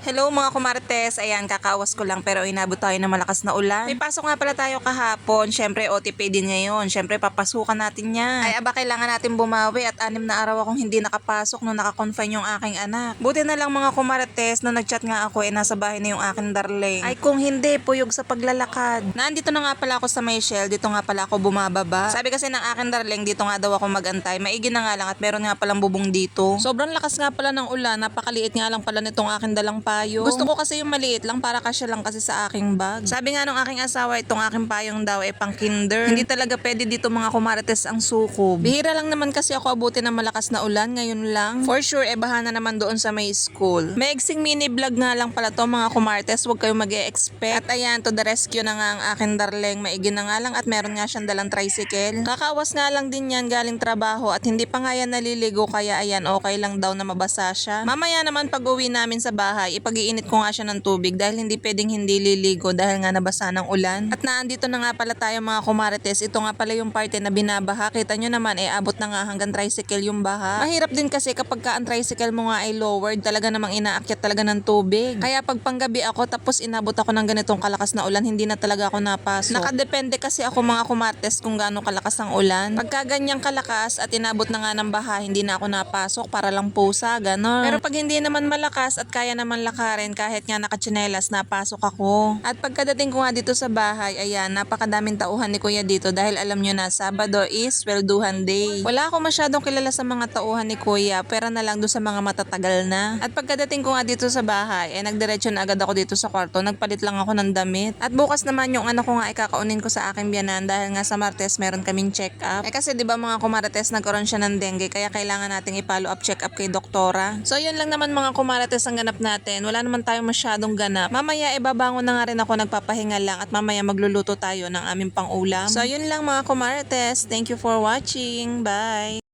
Hello mga kumartes, ayan kakawas ko lang pero inabot tayo ng malakas na ulan. May pasok nga pala tayo kahapon, syempre OTP din ngayon, syempre papasukan natin yan. Ay aba kailangan natin bumawi at anim na araw akong hindi nakapasok nung nakakonfine yung aking anak. Buti na lang mga kumartes, nung nagchat nga ako eh nasa bahay na yung aking darling. Ay kung hindi, puyog sa paglalakad. Nandito na nga pala ako sa may shell, dito nga pala ako bumababa. Sabi kasi ng aking darling, dito nga daw ako magantay. Maigi na nga lang at meron nga palang bubong dito. Sobrang lakas nga pala ng ulan, napakaliit nga lang pala nitong aking dalang payo. Gusto ko kasi yung maliit lang para kasya lang kasi sa aking bag. Sabi nga nung aking asawa, itong aking payong daw ay pang kinder. Hindi talaga pwede dito mga kumarites ang sukob. Bihira lang naman kasi ako abutin ng malakas na ulan ngayon lang. For sure, eh bahana naman doon sa may school. May eksing mini vlog nga lang pala to mga kumarites, huwag kayong mag expect At ayan, to the rescue na nga ang aking darling. Maigi na nga lang at meron nga siyang dalang tricycle. Kakawas nga lang din yan galing trabaho at hindi pa nga yan naliligo kaya ayan okay lang daw na mabasa siya. Mamaya naman pag uwi namin sa bahay, ipag-iinit ko nga siya ng tubig dahil hindi pwedeng hindi liligo dahil nga nabasa ng ulan. At naandito na nga pala tayo mga kumarites. Ito nga pala yung parte na binabaha. Kita nyo naman eh abot na nga hanggang tricycle yung baha. Mahirap din kasi kapag ka ang tricycle mo nga ay lowered, talaga namang inaakyat talaga ng tubig. Kaya pag panggabi ako tapos inabot ako ng ganitong kalakas na ulan, hindi na talaga ako napasok. Nakadepende kasi ako mga kumartes kung gaano kalakas ang ulan. Pagka ganyang kalakas at inabot na nga ng baha, hindi na ako napasok para lang pusa, ganon. Pero pag hindi naman malakas at kaya naman lakarin kahit nga nakatsinelas, napasok ako. At pagkadating ko nga dito sa bahay, ayan, napakadaming tauhan ni kuya dito dahil alam nyo na, Sabado is Swelduhan Day. Wala ako masyadong kilala sa mga tauhan ni kuya, pera na lang doon sa mga matatagal na. At pagkadating ko nga dito sa bahay, eh nagdiretso na agad ako dito sa kwarto, nagpalit lang ako ng damit. At bukas naman yung ano ko nga ikakaunin ko sa aking biyanan dahil nga sa Martes meron kaming check up. Eh kasi 'di ba mga kumarates nagkaroon siya ng dengue kaya kailangan nating i-follow up check up kay doktora. So yun lang naman mga kumarates ang ganap natin. Wala naman tayong masyadong ganap. Mamaya ibabangon na nga rin ako nagpapahinga lang at mamaya magluluto tayo ng aming pang-ulam. So yun lang mga kumarates. Thank you for watching. Bye!